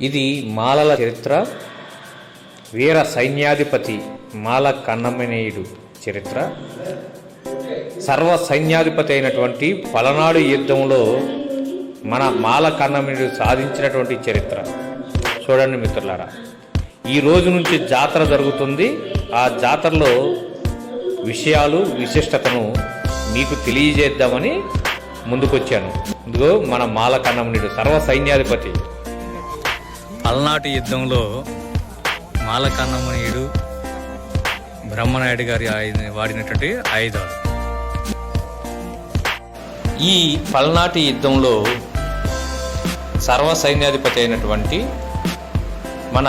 ఇది మాలల చరిత్ర. వీర సైన్యాధిపతి మాల కన్నమనేయుడు చరిత్ర. సర్వ సైన్యాధిపతి అయినటువంటి పలనాడు యుద్ధంలో మన మాల కన్నమనేయుడు సాధించినటువంటి చరిత్ర. చూడండి మిత్రులారా ఈ రోజు నుంచి జాతర జరుగుతుంది. ఆ జాతరలో విషయాలు విశిష్టతను మీకు తెలియజేద్దామని ముందుకొచ్చాను. ఇదిగో మన మాల కన్నమనేయుడు సర్వ సైన్యాధిపతి. పల్నాటి యుద్ధంలో మాలకన్నమణీయుడు బ్రహ్మనాయుడు గారి ఆయుధ వాడినటువంటి ఆయుధాలు. ఈ పల్నాటి యుద్ధంలో సర్వ సైన్యాధిపతి అయినటువంటి మన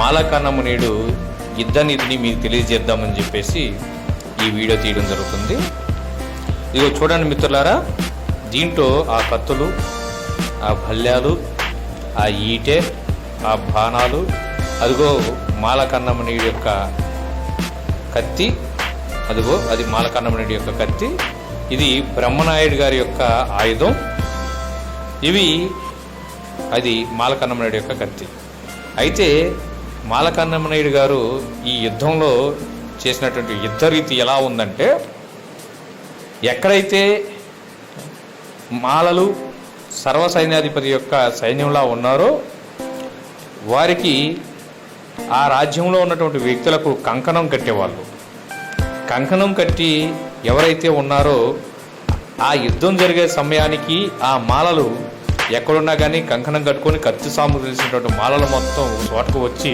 మాలకన్నమునీయుడు యుద్ధ నిధిని మీకు తెలియజేద్దామని చెప్పేసి ఈ వీడియో తీయడం జరుగుతుంది. ఇదిగో చూడండి మిత్రులారా దీంట్లో ఆ కత్తులు ఆ భల్యాలు ఆ ఈటె ఆ బాణాలు. అదిగో మాలకన్నమునీయుడి యొక్క కత్తి. అదిగో అది మాలకన్నమునీయుడి యొక్క కత్తి. ఇది బ్రహ్మనాయుడు గారి యొక్క ఆయుధం. ఇవి అది మాలకన్నమనాయుడు యొక్క కత్తి. అయితే మాలకన్నమనాయుడు గారు ఈ యుద్ధంలో చేసినటువంటి యుద్ధ రీతి ఎలా ఉందంటే ఎక్కడైతే మాలలు సర్వ సైన్యాధిపతి యొక్క సైన్యంలా ఉన్నారో వారికి ఆ రాజ్యంలో ఉన్నటువంటి వ్యక్తులకు కంకణం కట్టేవాళ్ళు. కంకణం కట్టి ఎవరైతే ఉన్నారో ఆ యుద్ధం జరిగే సమయానికి ఆ మాలలు ఎక్కడున్నా కానీ కంకణం కట్టుకొని ఖర్చు సాము తెలిసినటువంటి మాలలు మొత్తం చోటకు వచ్చి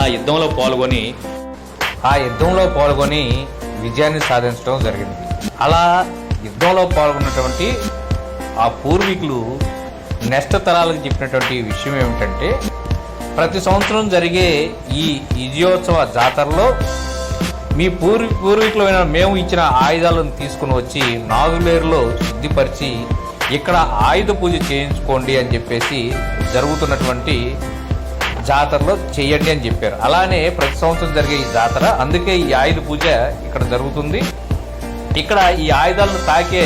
ఆ యుద్ధంలో పాల్గొని ఆ యుద్ధంలో పాల్గొని విజయాన్ని సాధించడం జరిగింది. అలా యుద్ధంలో పాల్గొన్నటువంటి ఆ పూర్వీకులు నెక్స్ట్ తరాలకు చెప్పినటువంటి విషయం ఏమిటంటే ప్రతి సంవత్సరం జరిగే ఈ విజయోత్సవ జాతరలో మీ పూర్వీ పూర్వీకులమైన మేము ఇచ్చిన ఆయుధాలను తీసుకుని వచ్చి నాగులేరులో శుద్ధిపరిచి ఇక్కడ ఆయుధ పూజ చేయించుకోండి అని చెప్పేసి జరుగుతున్నటువంటి జాతరలో చేయండి అని చెప్పారు. అలానే ప్రతి సంవత్సరం జరిగే ఈ జాతర అందుకే ఈ ఆయుధ పూజ ఇక్కడ జరుగుతుంది. ఇక్కడ ఈ ఆయుధాలను తాకే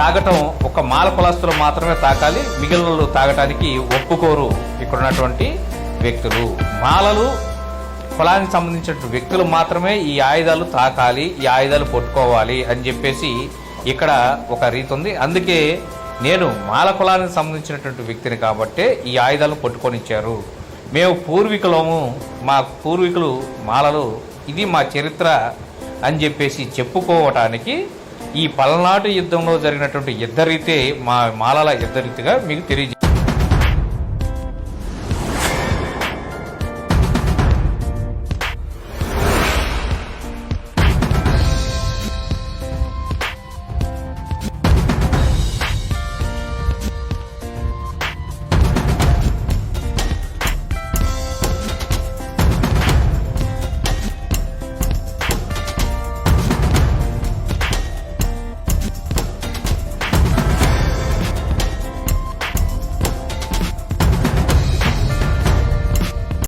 తాగటం ఒక మాల కులస్తులు మాత్రమే తాకాలి. మిగిలిన వాళ్ళు తాగటానికి ఒప్పుకోరు ఇక్కడ ఉన్నటువంటి వ్యక్తులు. మాలలు కులానికి సంబంధించిన వ్యక్తులు మాత్రమే ఈ ఆయుధాలు తాకాలి ఈ ఆయుధాలు పట్టుకోవాలి అని చెప్పేసి ఇక్కడ ఒక రీతి ఉంది. అందుకే నేను మాల కులానికి సంబంధించినటువంటి వ్యక్తిని కాబట్టే ఈ ఆయుధాలను పట్టుకొని ఇచ్చారు మేము పూర్వీకులము మా పూర్వీకులు మాలలు ఇది మా చరిత్ర అని చెప్పేసి చెప్పుకోవటానికి ఈ పల్నాడు యుద్ధంలో జరిగినటువంటి యుద్ధ మా మాలల యుద్ధ రీతిగా మీకు తెలియజే